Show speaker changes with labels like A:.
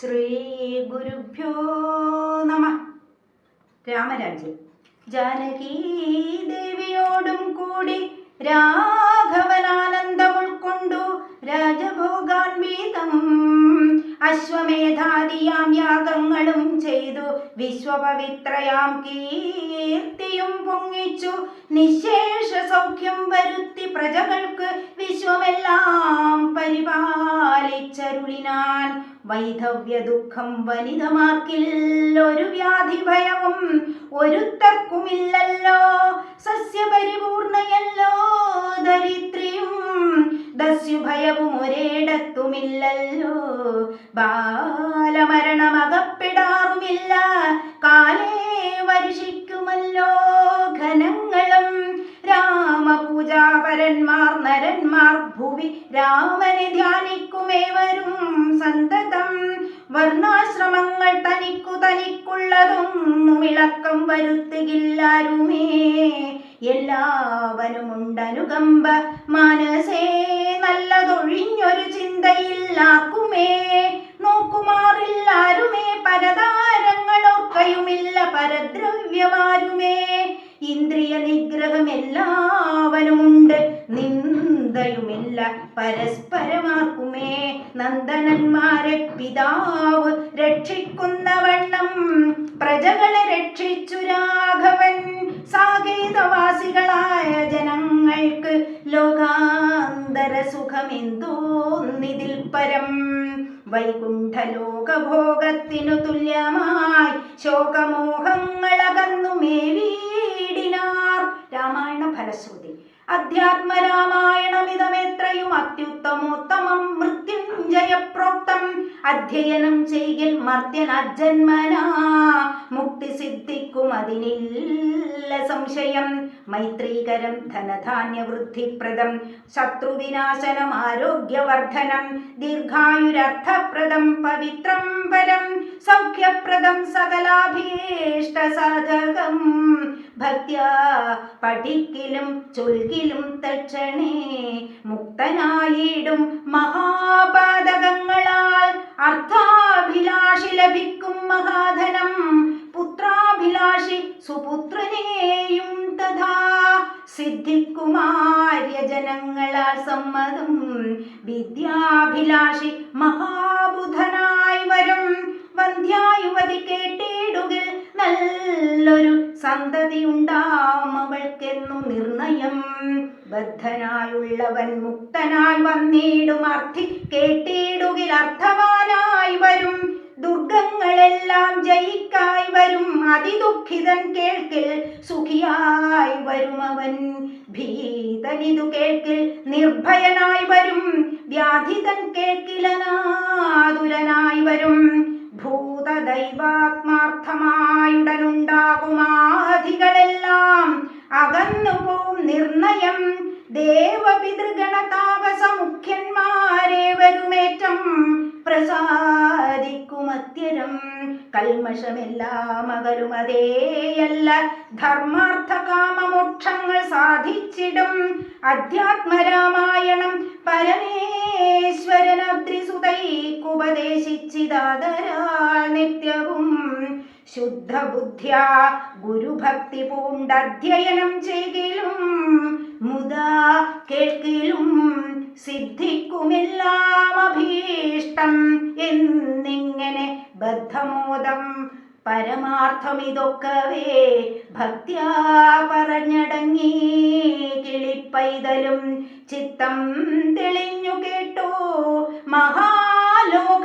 A: ശ്രീ ഗുരുഭ്യോ നമ. രാമരാജ്യം. ജാനകീദേവിയോടും കൂടി രാഘവനാനന്ദം ഉൾക്കൊണ്ടു രാജഭോഗാൻവീതം. അശ്വമേധാദിയാം യാഗങ്ങളും ചെയ്തു വിശ്വപവിത്രയാം കീർത്തിയും പൊങ്ങിച്ചു. നിശേഷ സൗഖ്യം വരുത്തി പ്രജകൾക്ക് വൈധവ്യ ദുഃഖം വനിതമാർക്കിൽ ഒരു വ്യാധി ഭയവും ഒരുത്തർക്കുമില്ലല്ലോ. സസ്യപരിപൂർണയല്ലോ ദരിദ്രിയും. ദസ്യുഭയവും ഒരേടത്തുമില്ലല്ലോ. ബാലമരണമകപ്പെടാറുമില്ല. ഭുവി രാമനെ ധ്യാനിക്കുമേവരും സന്തതം. വർണാശ്രമങ്ങൾ തനിക്കു തനിക്കുള്ളതൊന്നും ഇളക്കം വരുത്തുകില്ലാരുമേ. എല്ലാവനുമുണ്ടനുകമ്പ മനസ്സേ നല്ലതൊഴിഞ്ഞൊരു ചിന്തയില്ലാക്കുമേ. നോക്കുമാറില്ലാരുമേ പരതാരങ്ങളൊക്കെയുമില്ല പരദ്രവ്യമാരുമേ. നിന്ദയുമില്ല പരസ്പരമാർക്കുമേ നന്ദനന്മാരെ പിതാവ് രക്ഷിക്കുന്ന വണ്ണം. പ്രജകളെ രക്ഷിച്ചു രാഘവൻ. സാകേതവാസികളായ ജനങ്ങൾക്ക് ലോകാന്തര സുഖമെന്തോന്നിതിൽ പരം. വൈകുണ്ഠലോകഭോഗത്തിനു തുല്യമായി ശോകമോഹങ്ങളകന്നു മേവീടിനാർ രാമായണ ഫലശ്രുതി അധ്യാത്മരാമായണമിതമെത്രയും അത്യുത്തമോത്തമം. മൃത്യുഞ്ജയ പ്രോക്തം അധ്യയനം ചെയ്യൽ മർത്യൻ അജന്മനാ മുക്തി സിദ്ധിക്കും അതിനില്ല സംശയം. മൈത്രീകരം ധനധാന്യവൃദ്ധിപ്രദം ശത്രുവിനാശനം ആരോഗ്യവർദ്ധനം. ദീർഘായുരർത്ഥപ്രദം പവിത്രം പരം സൗഖ്യപ്രദം സകലാഭീഷ്ട സാധകം. ഭക്ത്യാ പഠിക്കിലും ചൊൽകിലും തക്ഷണേ മുക്തനായിടും മഹാപാതകങ്ങളാൽ അർത്ഥാഭിലാഷി ലഭിക്കും മഹാധനം. പുത്രാഭിലാഷി സുപുത്രനെയും തഥാ. സിദ്ധിക്കുമാര്യ ജനങ്ങളാൽ സമ്മതം. വിദ്യാഭിലാഷി മഹാബുധനായി വരും. വന്ധ്യായുവതി കേട്ടിടുകിൽ നല്ലൊരു സന്തതി ഉണ്ടാം അവൾക്കെന്നു നിർണയം. ബദ്ധനായുള്ളവൻ മുക്തനായി വന്നിടും അർത്ഥി കേട്ടിടുകിൽ അർത്ഥവാനായി വരും. ദുർഗങ്ങളെല്ലാം ജയിക്കായി വരും അതിദുഃഖിതൻ കേൾക്കിൽ സുഖിയായി വരും അവൻ. ഭീതനിതു കേൾക്കിൽ നിർഭയനായി വരും വ്യാധിതൻ കേൾക്കിലനാതുരനായി വരും. ഭൂതദൈവാത്മാർത്ഥമായുടനുണ്ടാകുമാധികളെല്ലാം അകന്നുപോം നിർണയം ദേവപിതൃഗണ താപസ മുഖ്യന്മാരെ വരുമേറ്റം പ്രസാദിക്കുമത്യരം. കൽമഷമെല്ലാം അകലുമതേയല്ല ധർമാർത്ഥ കാമമോക്ഷങ്ങൾ സാധിച്ചിടും. അധ്യാത്മരാമായണം പരമേശ്വരനദ്രിസുതൈക്കുപദേശിച്ചിതാതരാൾ നിത്യവും. ശുദ്ധബുദ്ധ്യാ ഗുരുഭക്തി പൂണ്ടധ്യയനം ചെയ്യലും മുതാ കേൾക്കിലും സിദ്ധിക്കുമെല്ലാം അഭീഷ്ടം എന്നിങ്ങനെ ബദ്ധമോദം പരമാർത്ഥമിതൊക്കവേ ഭക്തിയാ പറഞ്ഞടങ്ങി കിളിപ്പൈതലും ചിത്തം തെളിഞ്ഞു കേട്ടോ മഹാലോക